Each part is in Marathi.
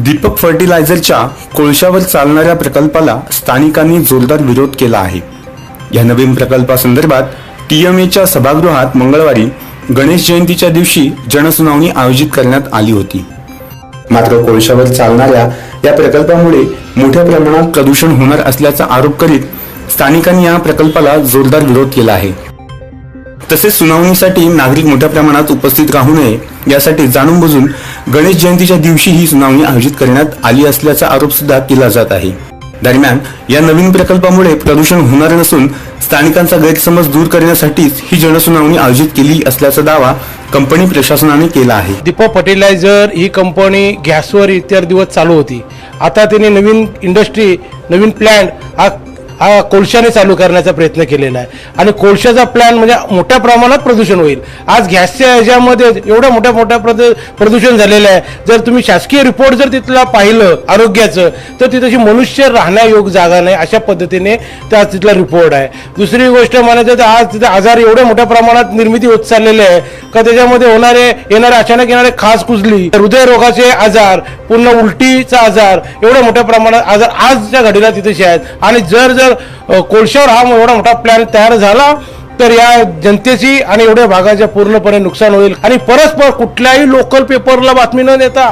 दीपक फर्टिलायझरच्या कोळशावर चालणाऱ्या प्रकल्पाला स्थानिकांनी जोरदार विरोध केला आहे. या नवीन प्रकल्पासंदर्भात एच्या सभागृहात मंगळवारी गणेश जयंतीच्या दिवशी जनसुनावणी आयोजित करण्यात आली होती. मात्र कोळशावर चालणाऱ्या या प्रकल्पामुळे मोठ्या प्रमाणात प्रदूषण होणार असल्याचा आरोप करीत स्थानिकांनी या प्रकल्पाला जोरदार विरोध केला आहे. तसेच सुनावणीसाठी नागरिक मोठ्या प्रमाणात उपस्थित राहू नये यासाठी जाणून बुजून गणेश जयंतीच्या दिवशी ही सुनावणी आयोजित करण्यात आली असल्याचा आरोप सुद्धा केला जात आहे. दरम्यान या नवीन प्रकल्पामुळे प्रदूषण होणार नसून स्थानिकांचा गैरसमज दूर करण्यासाठीच ही जनसुनावणी आयोजित केली असल्याचा दावा कंपनी प्रशासनाने केला आहे. दीपक फर्टिलायझर ही कंपनी गॅसवर इतर दिवस चालू होती. आता तिने नवीन इंडस्ट्री नवीन प्लॅन्ट हा हा कोळशाने चालू करण्याचा प्रयत्न केलेला आहे. आणि कोळशाचा प्लॅन म्हणजे मोठ्या प्रमाणात प्रदूषण होईल. आज गॅसच्या ह्याच्यामध्ये एवढ्या मोठ्या मोठ्या प्रदूषण झालेलं आहे. जर तुम्ही शासकीय रिपोर्ट जर तिथला पाहिलं आरोग्याचं तर तिथं मनुष्य राहण्यायोग जागा नाही अशा पद्धतीने त्या तिथला रिपोर्ट आहे. दुसरी गोष्ट म्हणायचं तर आज तिथे आजार एवढ्या मोठ्या प्रमाणात निर्मिती होत चाललेले आहे का त्याच्यामध्ये होणारे येणारे अचानक येणारे खास कुजली हृदयरोगाचे आजार पूर्ण उलटीचा आजार एवढ्या मोठ्या प्रमाणात आजार आजच्या घडीला तिथे आहेत. आणि जर जर जर कोळशावर हा एवढा मोठा प्लॅन तयार झाला तर या जनतेची आणि एवढ्या भागाच्या पूर्णपणे नुकसान होईल. आणि परस्पर कुठल्याही लोकल पेपरला बातमी न देता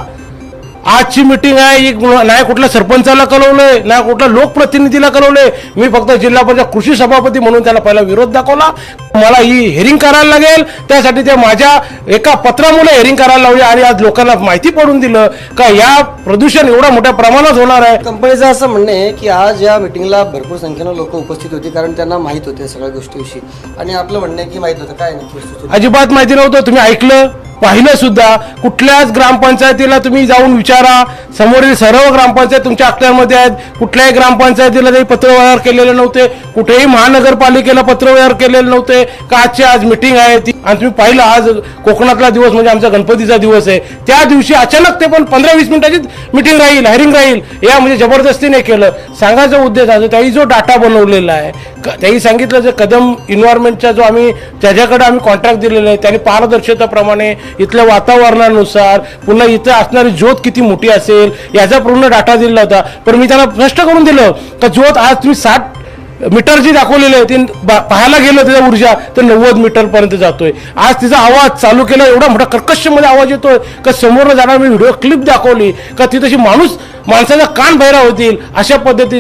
आजची मिटिंग आहे एक नाही कुठल्या सरपंचाला कळवलंय नाही कुठल्या लोकप्रतिनिधीला कळवलंय. मी फक्त जिल्हा परिषद कृषी सभापती म्हणून त्याला पहिला विरोध दाखवला. मला ही हेरिंग करायला लागेल. त्यासाठी ते माझ्या एका पत्रामुळे हेरिंग करायला लावली आणि आज लोकांना माहिती पडून दिलं का या प्रदूषण एवढ्या मोठ्या प्रमाणात होणार आहे. कंपनीचं असं म्हणणं आहे की आज या मिटिंगला भरपूर संख्येनं लोक उपस्थित होती कारण त्यांना माहीत होते सगळ्या गोष्टीविषयी. आणि आपलं म्हणणं आहे की माहीत होतं. काय वस्तुस्थिती? अजिबात माहिती नव्हतं. तुम्ही ऐकलं? पाहिलं सुद्धा कुठल्याच ग्रामपंचायतीला तुम्ही जाऊन विचारा. समोरील सर्व ग्रामपंचायत तुमच्या अखत्यामध्ये आहेत. कुठल्याही ग्रामपंचायतीला काही पत्रव्यवहार केलेले नव्हते. कुठेही महानगरपालिकेला पत्रव्यवहार केलेले नव्हते. का आजची आज मिटिंग आहे ती? आणि तुम्ही पाहिलं आज कोकणातला दिवस म्हणजे आमचा गणपतीचा दिवस आहे. त्या दिवशी अचानक ते पण पंधरा वीस मिनिटाचीच मिटिंग राहील हायरिंग राहील. या म्हणजे जबरदस्तीने केलं. सांगायचा उद्देश आहे त्याही जो डाटा बनवलेला आहे क- त्याही सांगितलं जे कदम इन्व्हायरमेंटचा जो आम्ही त्याच्याकडे आम्ही कॉन्ट्रॅक्ट दिलेला आहे त्याने पारदर्शकताप्रमाणे इथल्या वातावरणानुसार पुन्हा इथं असणारी ज्योत किती मोठी असेल याचा पूर्ण डाटा दिलेला होता. पण मी त्यांना स्पष्ट करून दिलं का ज्योत आज तुम्ही साठ मीटर जी दाखवलेली आहे ती पाहायला गेलं त्याचा ऊर्जा तर नव्वद मीटर पर्यंत जातोय. आज तिचा आवाज चालू केला एवढा मोठा कर्कशमध्ये आवाज येतोय का समोर जाणार मी व्हिडिओ क्लिप दाखवली का ती तशी माणूस माणसाचा कान बहिरा होतील अशा पद्धती